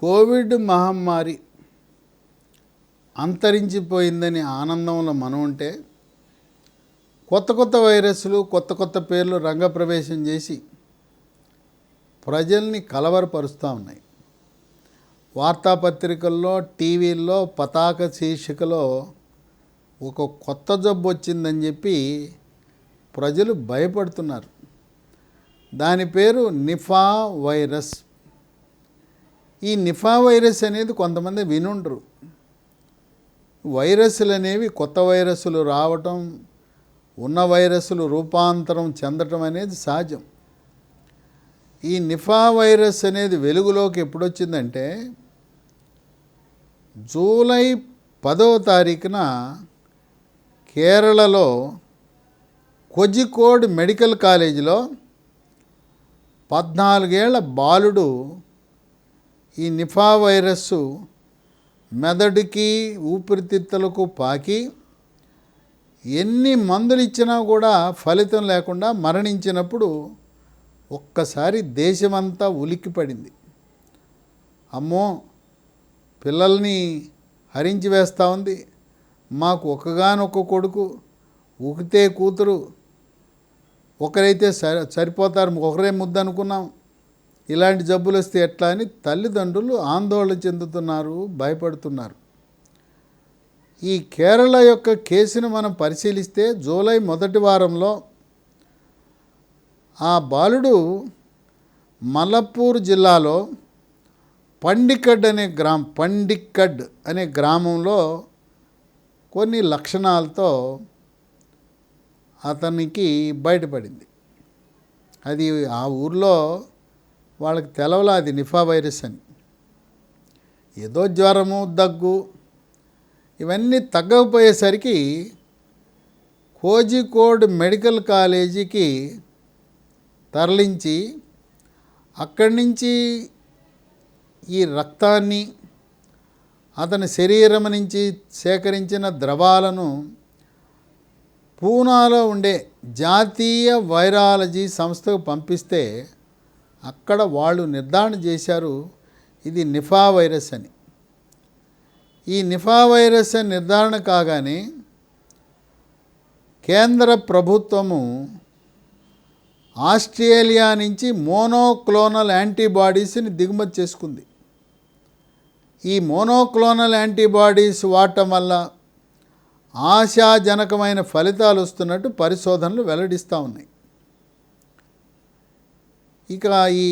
Covid మహమ్మారి అంతరించిపోయిందని ఆనందంలో మనం ఉంటే కొత్త కొత్త వైరస్లు కొత్త కొత్త పేర్లు రంగప్రవేశం చేసి ప్రజల్ని కలవరపరుస్తూ ఉన్నాయి. వార్తాపత్రికల్లో టీవీల్లో పతాక శీర్షికలో ఒక కొత్త జబ్బు వచ్చిందని చెప్పి ప్రజలు భయపడుతున్నారు. దాని పేరు నిఫా వైరస్. ఈ నిఫా వైరస్ అనేది కొంతమంది వినుండ్రు. వైరస్లు అనేవి కొత్త వైరస్లు రావటం ఉన్న వైరస్లు రూపాంతరం చెందటం అనేది సహజం. ఈ నిఫా వైరస్ అనేది వెలుగులోకి ఎప్పుడొచ్చిందంటే జూలై పదవ తారీఖున కేరళలో కొజికోడ్ మెడికల్ కాలేజీలో పద్నాలుగేళ్ళ బాలుడు ఈ నిఫా వైరస్సు మెదడుకి ఊపిరితిత్తులకు పాకి ఎన్ని మందులు ఇచ్చినా కూడా ఫలితం లేకుండా మరణించినప్పుడు ఒక్కసారి దేశమంతా ఉలిక్కిపడింది. అమ్మో! పిల్లల్ని హరించి వేస్తూ ఉంది. మాకు ఒకగానొక్క కొడుకు ఒకతే కూతురు. ఒకరైతే సరి సరిపోతారు ఒకరే ముద్దనుకున్నాం. ఇలాంటి జబ్బులు వస్తే ఎట్లా అని తల్లిదండ్రులు ఆందోళన చెందుతున్నారు భయపడుతున్నారు. ఈ కేరళ యొక్క కేసును మనం పరిశీలిస్తే జూలై మొదటి వారంలో ఆ బాలుడు మలప్పూర్ జిల్లాలో పండికడ్ అనే గ్రామం పండిక్కడ్ అనే గ్రామంలో కొన్ని లక్షణాలతో అతనికి బయటపడింది. అది ఆ ఊర్లో వాళ్ళకి తెలవలా అది నిఫా వైరస్ అని. ఏదో జ్వరము దగ్గు ఇవన్నీ తగ్గకపోయేసరికి కోజికోడ్ మెడికల్ కాలేజీకి తరలించి అక్కడి నుంచి ఈ రక్తాన్ని అతని శరీరం నుంచి సేకరించిన ద్రవాలను పూనాలో ఉండే జాతీయ వైరాలజీ సంస్థకు పంపిస్తే అక్కడ వాళ్ళు నిర్ధారణ చేశారు ఇది నిఫా వైరస్ అని. ఈ నిఫా వైరస్ అని నిర్ధారణ కాగానే కేంద్ర ప్రభుత్వము ఆస్ట్రేలియా నుంచి మోనోక్లోనల్ యాంటీబాడీస్ని దిగుమతి చేసుకుంది. ఈ మోనోక్లోనల్ యాంటీబాడీస్ వాడటం వల్ల ఆశాజనకమైన ఫలితాలు వస్తున్నట్టు పరిశోధనలు వెల్లడిస్తూ ఉన్నాయి. ఇక ఈ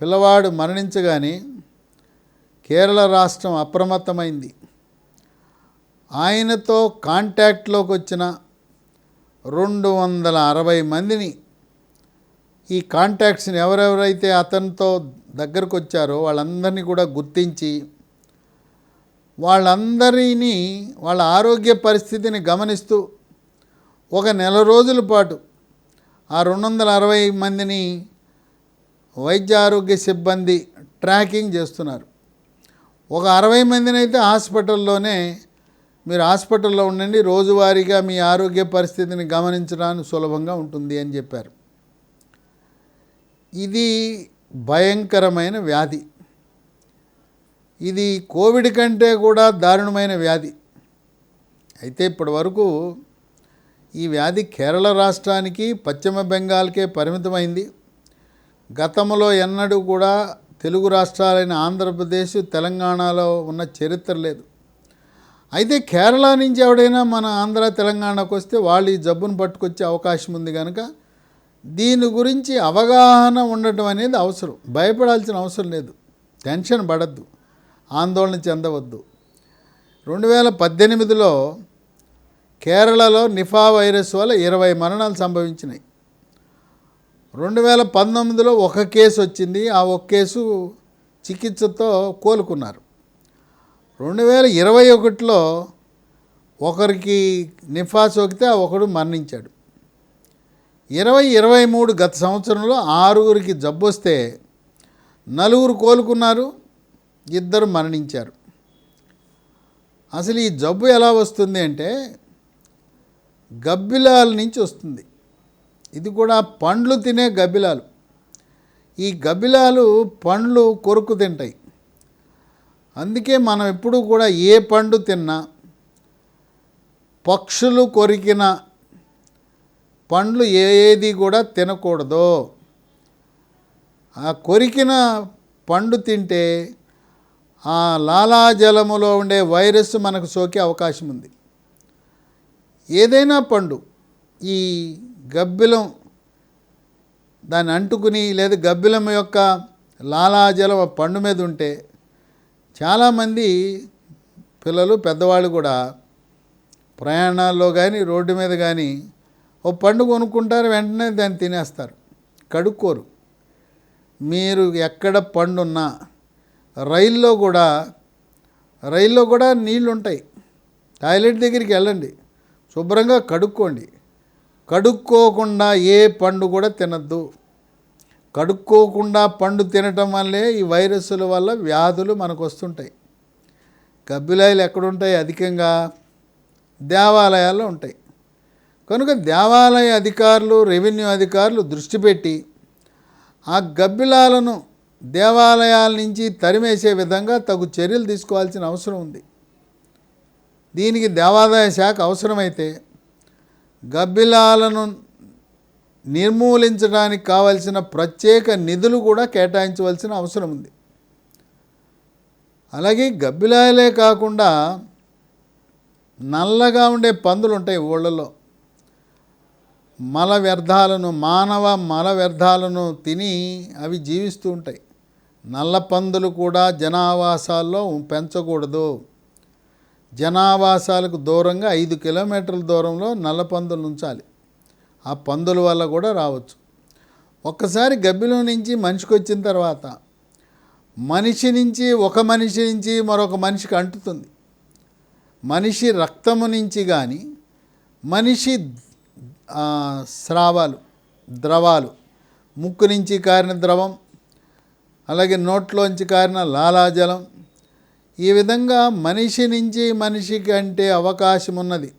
పిల్లవాడు మరణించగానే కేరళ రాష్ట్రం అప్రమత్తమైంది. ఆయనతో కాంటాక్ట్లోకి వచ్చిన రెండు వందల అరవై మందిని ఈ కాంటాక్ట్స్ని ఎవరెవరైతే అతనితో దగ్గరకు వచ్చారో వాళ్ళందరినీ కూడా గుర్తించి వాళ్ళందరినీ వాళ్ళ ఆరోగ్య పరిస్థితిని గమనిస్తూ ఒక నెల రోజుల పాటు ఆ రెండు వందల అరవై మందిని వైద్య ఆరోగ్య సిబ్బంది ట్రాకింగ్ చేస్తున్నారు. ఒక అరవై మందినైతే హాస్పిటల్లోనే మీరు హాస్పిటల్లో ఉండండి రోజువారీగా మీ ఆరోగ్య పరిస్థితిని గమనించడానికి సులభంగా ఉంటుంది అని చెప్పారు. ఇది భయంకరమైన వ్యాధి. ఇది కోవిడ్ కంటే కూడా దారుణమైన వ్యాధి. అయితే ఇప్పటి వరకు ఈ వ్యాధి కేరళ రాష్ట్రానికి పశ్చిమ బెంగాల్కే పరిమితమైంది. గతంలో ఎన్నడూ కూడా తెలుగు రాష్ట్రాలైన ఆంధ్రప్రదేశ్ తెలంగాణలో ఉన్న చరిత్ర లేదు. అయితే కేరళ నుంచి ఎవడైనా మన ఆంధ్ర తెలంగాణకు వస్తే వాళ్ళు ఈ జబ్బును పట్టుకొచ్చే అవకాశం ఉంది కనుక దీని గురించి అవగాహన ఉండటం అనేది అవసరం. భయపడాల్సిన అవసరం లేదు. టెన్షన్ పడద్దు. ఆందోళన చెందవద్దు. రెండు వేల పద్దెనిమిదిలో కేరళలో నిఫా వైరస్ వల్ల ఇరవై మరణాలు సంభవించినాయి. రెండు వేల పంతొమ్మిదిలో ఒక కేసు వచ్చింది. ఆ ఒక కేసు చికిత్సతో కోలుకున్నారు. రెండు వేల ఇరవై ఒకటిలో ఒకరికి నిఫా సోకితే ఆ ఒకడు మరణించాడు. ఇరవై ఇరవై మూడు గత సంవత్సరంలో ఆరుగురికి జబ్బు వస్తే నలుగురు కోలుకున్నారు ఇద్దరు మరణించారు. అసలు ఈ జబ్బు ఎలా వస్తుంది అంటే గబ్బిలాల నుంచి వస్తుంది. ఇది కూడా పండ్లు తినే గబ్బిలాలు ఈ గబ్బిలాలు పండ్లు కొరుకు తింటాయి. అందుకే మనం ఎప్పుడు కూడా ఏ పండు తిన్నా పక్షులు కొరికిన పండ్లు ఏది కూడా తినకూడదు. ఆ కొరికిన పండు తింటే ఆ లాలాజలములో ఉండే వైరస్ మనకు సోకే అవకాశం ఉంది ఏదైనా పండు ఈ గబ్బిలం దాన్ని అంటుకుని లేదా గబ్బిలం యొక్క లాలాజలం పండు మీద ఉంటే చాలామంది పిల్లలు పెద్దవాళ్ళు కూడా ప్రయాణాల్లో కానీ రోడ్డు మీద కానీ ఓ పండు కొనుక్కుంటారు వెంటనే దాన్ని తినేస్తారు. కడుక్కోరు. మీరు ఎక్కడ పండున్నా రైల్లో కూడా రైల్లో కూడా నీళ్ళు ఉంటాయి టాయిలెట్ దగ్గరికి వెళ్ళండి. శుభ్రంగా కడుక్కోండి. కడుక్కోకుండా ఏ పండు కూడా తినద్దు. కడుక్కోకుండా పండు తినటం వల్లే ఈ వైరస్ల వల్ల వ్యాధులు మనకు వస్తుంటాయి. గబ్బిలాయలు ఎక్కడుంటాయి? అధికంగా దేవాలయాల్లో ఉంటాయి. కనుక దేవాలయ అధికారులు రెవెన్యూ అధికారులు దృష్టి పెట్టి ఆ గబ్బిలాలను దేవాలయాల నుంచి తరిమేసే విధంగా తగు చర్యలు తీసుకోవాల్సిన అవసరం ఉంది. దీనికి దేవాదాయ శాఖ అవసరమైతే గబ్బిలాలను నిర్మూలించడానికి కావలసిన ప్రత్యేక నిధులు కూడా కేటాయించవలసిన అవసరం ఉంది. అలాగే గబ్బిలాయలే కాకుండా నల్లగా ఉండే పందులు ఉంటాయి ఊళ్ళలో. మల వ్యర్థాలను మానవ మల వ్యర్థాలను తిని అవి జీవిస్తూ ఉంటాయి. నల్ల పందులు కూడా జనావాసాల్లో పెంచకూడదు. జనావాసాలకు దూరంగా ఐదు కిలోమీటర్ల దూరంలో నల్ల పందులు ఉంచాలి ఆ పందుల వల్ల కూడా రావచ్చు. ఒక్కసారి గబ్బిలో నుంచి మనిషికి వచ్చిన తర్వాత మనిషి నుంచి ఒక మనిషి నుంచి మరొక మనిషికి అంటుతుంది. మనిషి రక్తము నుంచి కానీ మనిషి స్రావాలు ద్రవాలు ముక్కు నుంచి కారిన ద్రవం అలాగే నోట్లోంచి కారిన లాలాజలం ఈ విధంగా మనిషి నుంచి మనిషికి అంటే అవకాశం ఉన్నది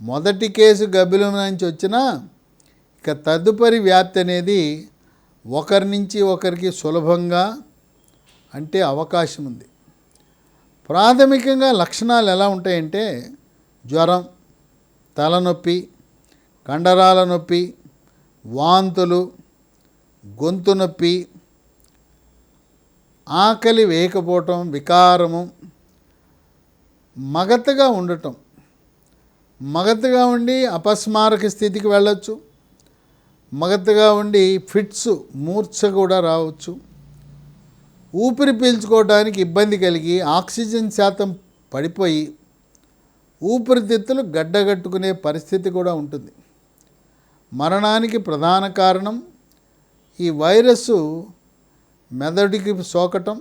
మొదటి కేసు గబ్బిలం నుంచి వచ్చినా ఇక తదుపరి వ్యాప్తి అనేది ఒకరి నుంచి ఒకరికి సులభంగా అంటే అవకాశం ఉంది ప్రాథమికంగా లక్షణాలు ఎలా ఉంటాయంటే జ్వరం తలనొప్పి కండరాల నొప్పి వాంతులు గొంతు నొప్పి ఆకలి వేయకపోవటం వికారము మగతగా ఉండటం. మగతగా ఉండి అపస్మారక స్థితికి వెళ్ళచ్చు. మగతగా ఉండి ఫిట్స్ మూర్ఛ కూడా రావచ్చు. ఊపిరి పీల్చుకోవడానికి ఇబ్బంది కలిగి ఆక్సిజన్ శాతం పడిపోయి ఊపిరితిత్తులు గడ్డగట్టుకునే పరిస్థితి కూడా ఉంటుంది. మరణానికి ప్రధాన కారణం ఈ వైరస్సు మెదడుకి సోకటం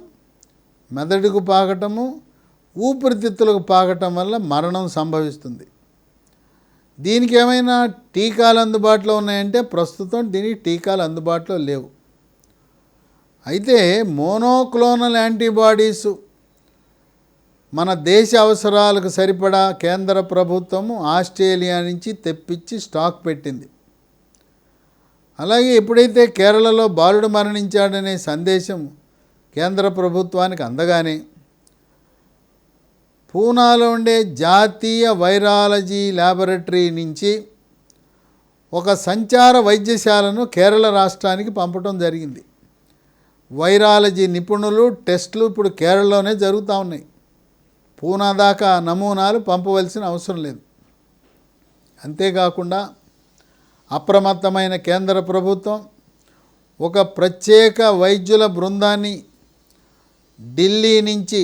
మెదడుకు పాకటము ఊపిరితిత్తులకు పాకటం వల్ల మరణం సంభవిస్తుంది. దీనికి ఏమైనా టీకాలు అందుబాటులో ఉన్నాయంటే ప్రస్తుతం దీనికి టీకాలు అందుబాటులో లేవు. అయితే మోనోక్లోనల్ యాంటీబాడీస్ మన దేశ అవసరాలకు సరిపడా కేంద్ర ప్రభుత్వము ఆస్ట్రేలియా నుంచి తెప్పించి స్టాక్ పెట్టింది. అలాగే ఎప్పుడైతే కేరళలో బాలుడు మరణించాడనే సందేశం కేంద్ర ప్రభుత్వానికి అందగానే పూనాలో ఉండే జాతీయ వైరాలజీ ల్యాబొరేటరీ నుంచి ఒక సంచార వైద్యశాలను కేరళ రాష్ట్రానికి పంపడం జరిగింది. వైరాలజీ నిపుణులు టెస్టులు ఇప్పుడు కేరళలోనే జరుగుతూ ఉన్నాయి. పూనా దాకా నమూనాలు పంపవలసిన అవసరం లేదు. అంతేకాకుండా అప్రమత్తమైన కేంద్ర ప్రభుత్వం ఒక ప్రత్యేక వైద్యుల బృందాన్ని ఢిల్లీ నుంచి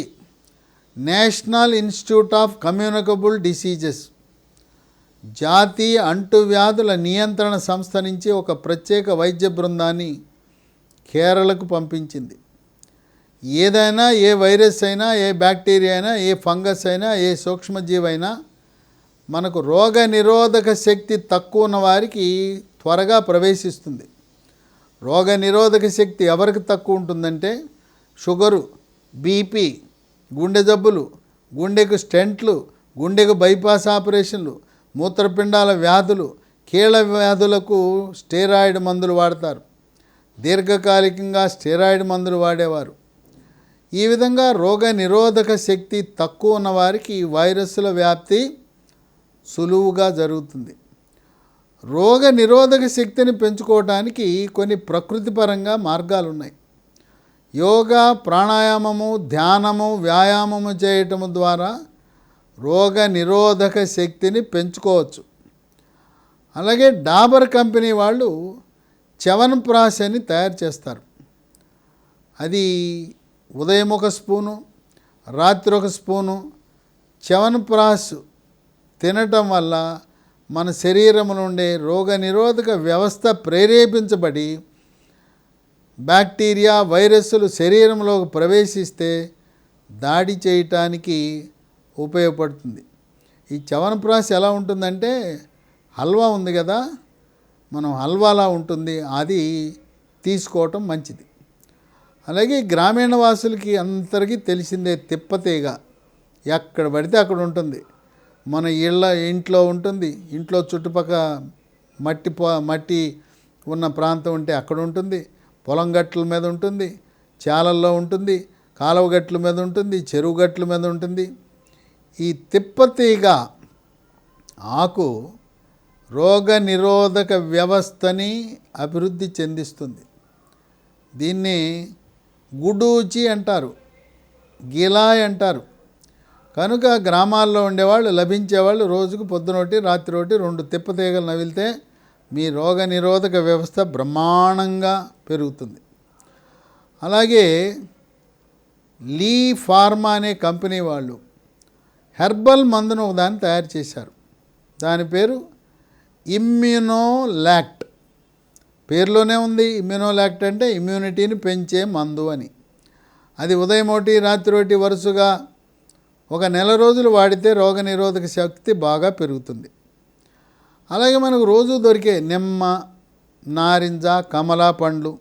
national institute of communicable diseases జాతీయ అంటువ్యాధుల నియంత్రణ సంస్థ నుంచి ఒక ప్రత్యేక వైద్య బృందాన్ని కేరళకు పంపించింది. ఏదైనా ఏ వైరస్ అయినా ఏ బ్యాక్టీరియా అయినా ఏ ఫంగస్ అయినా ఏ సూక్ష్మజీవైనా మనకు రోగ నిరోధక శక్తి తక్కువ ఉన్న వారికి త్వరగా ప్రవేశిస్తుంది. రోగ నిరోధక శక్తి ఎవరికి తక్కువ ఉంటుందంటే షుగరు బీపీ గుండె జబ్బులు గుండెకు స్టెంట్లు గుండెకు బైపాస్ ఆపరేషన్లు మూత్రపిండాల వ్యాధులు కీళ్ళ వ్యాధులకు స్టెరాయిడ్ మందులు వాడతారు. దీర్ఘకాలికంగా స్టెరాయిడ్ మందులు వాడేవారు. ఈ విధంగా రోగ నిరోధక శక్తి తక్కువ ఉన్న వారికి వైరస్ల వ్యాప్తి సులువుగా జరుగుతుంది. రోగ నిరోధక శక్తిని పెంచుకోవడానికి కొన్ని ప్రకృతిపరంగా మార్గాలు ఉన్నాయి యోగా ప్రాణాయామము ధ్యానము వ్యాయామము చేయటము ద్వారా రోగ నిరోధక శక్తిని పెంచుకోవచ్చు. అలాగే డాబర్ కంపెనీ వాళ్ళు చవన్ప్రాష్ అని తయారు చేస్తారు. అది ఉదయం ఒక స్పూను రాత్రి ఒక స్పూను చవన్ ప్రాష్ తినటం వల్ల మన శరీరంలో ఉండే రోగ నిరోధక వ్యవస్థ ప్రేరేపించబడి బ్యాక్టీరియా వైరస్లు శరీరంలోకి ప్రవేశిస్తే దాడి చేయటానికి ఉపయోగపడుతుంది. ఈ చవనప్రాశ ఎలా ఉంటుందంటే హల్వా ఉంది కదా మనం హల్వాలా ఉంటుంది అది తీసుకోవటం మంచిది. అలాగే గ్రామీణ వాసులకి అందరికీ తెలిసిందే తిప్పతీగ ఎక్కడ పడితే అక్కడ ఉంటుంది. మన ఇళ్ళ ఇంట్లో ఉంటుంది. ఇంట్లో చుట్టుపక్కల మట్టి పో మట్టి ఉన్న ప్రాంతం ఉంటే అక్కడ ఉంటుంది. పొలం గట్ల మీద ఉంటుంది. చాలల్లో ఉంటుంది. కాలువ గట్ల మీద ఉంటుంది. చెరువు గట్ల మీద ఉంటుంది. ఈ తిప్పతీగ ఆకు రోగ నిరోధక వ్యవస్థని అభివృద్ధి చెందిస్తుంది. దీన్ని గుడూచి అంటారు. గిలాయ్ అంటారు. కనుక గ్రామాల్లో ఉండేవాళ్ళు లభించేవాళ్ళు రోజుకు పొద్దునొట్టి రాత్రి ఒకటి రెండు తిప్పతీగలు నవిలితే మీ రోగ నిరోధక వ్యవస్థ బ్రహ్మాండంగా పెరుగుతుంది. అలాగే లీ ఫార్మా అనే కంపెనీ వాళ్ళు హెర్బల్ మందును ఒకదాన్ని తయారు చేశారు. దాని పేరు ఇమ్యునోలాక్ట్. పేరులోనే ఉంది ఇమ్యునోలాక్ట్ అంటే ఇమ్యూనిటీని పెంచే మందు అని. అది ఉదయం ఒకటి రాత్రి ఒకటి వరుసగా ఒక నెల రోజులు వాడితే రోగనిరోధక శక్తి బాగా పెరుగుతుంది. అలాగే మనకు రోజు దొరికే నిమ్మ నారింజ కమలా పండ్లు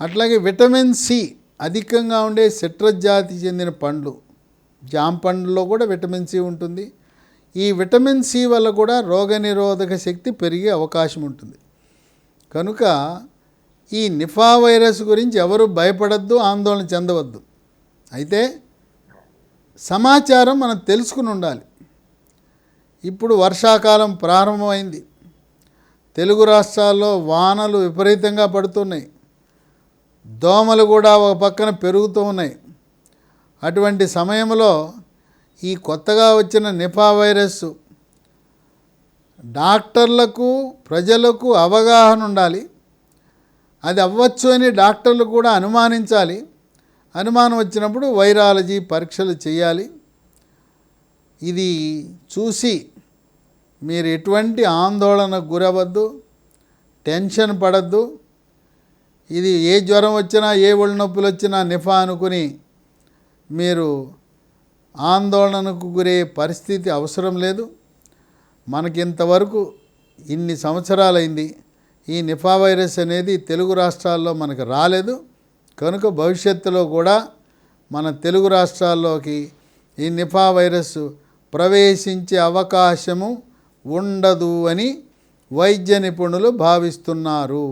అట్లాగే విటమిన్ సి అధికంగా ఉండే సిట్రస్ జాతికి చెందిన పండ్లు జామ పండ్లలో కూడా విటమిన్ సి ఉంటుంది. ఈ విటమిన్ సి వల్ల కూడా రోగనిరోధక శక్తి పెరిగే అవకాశం ఉంటుంది. కనుక ఈ నిఫా వైరస్ గురించి ఎవరు భయపడద్దు ఆందోళన చెందవద్దు. అయితే సమాచారం మనం తెలుసుకుని ఉండాలి. ఇప్పుడు వర్షాకాలం ప్రారంభమైంది. తెలుగు రాష్ట్రాల్లో వానలు విపరీతంగా పడుతున్నాయి. దోమలు కూడా ఒక పక్కన పెరుగుతూ ఉన్నాయి. అటువంటి సమయంలో ఈ కొత్తగా వచ్చిన నిపా వైరస్ డాక్టర్లకు ప్రజలకు అవగాహన ఉండాలి. అది అవ్వచ్చు అని డాక్టర్లు కూడా అనుమానించాలి. అనుమానం వచ్చినప్పుడు వైరాలజీ పరీక్షలు చేయాలి. ఇది చూసి మీరు ఎటువంటి ఆందోళనకు గురవద్దు టెన్షన్ పడద్దు. ఇది ఏ జ్వరం వచ్చినా ఏ ఒళ్ళు నొప్పులు వచ్చినా నిఫా అనుకుని మీరు ఆందోళనకు గురే పరిస్థితి అవసరం లేదు. మనకి ఇంతవరకు ఇన్ని సంవత్సరాలైంది. ఈ నిఫా వైరస్ అనేది తెలుగు రాష్ట్రాల్లో మనకు రాలేదు. కనుక భవిష్యత్తులో కూడా మన తెలుగు రాష్ట్రాల్లోకి ఈ నిఫా వైరస్ ప్రవేశించే అవకాశము ఉండదు అని వైద్య నిపుణులు భావిస్తున్నారు.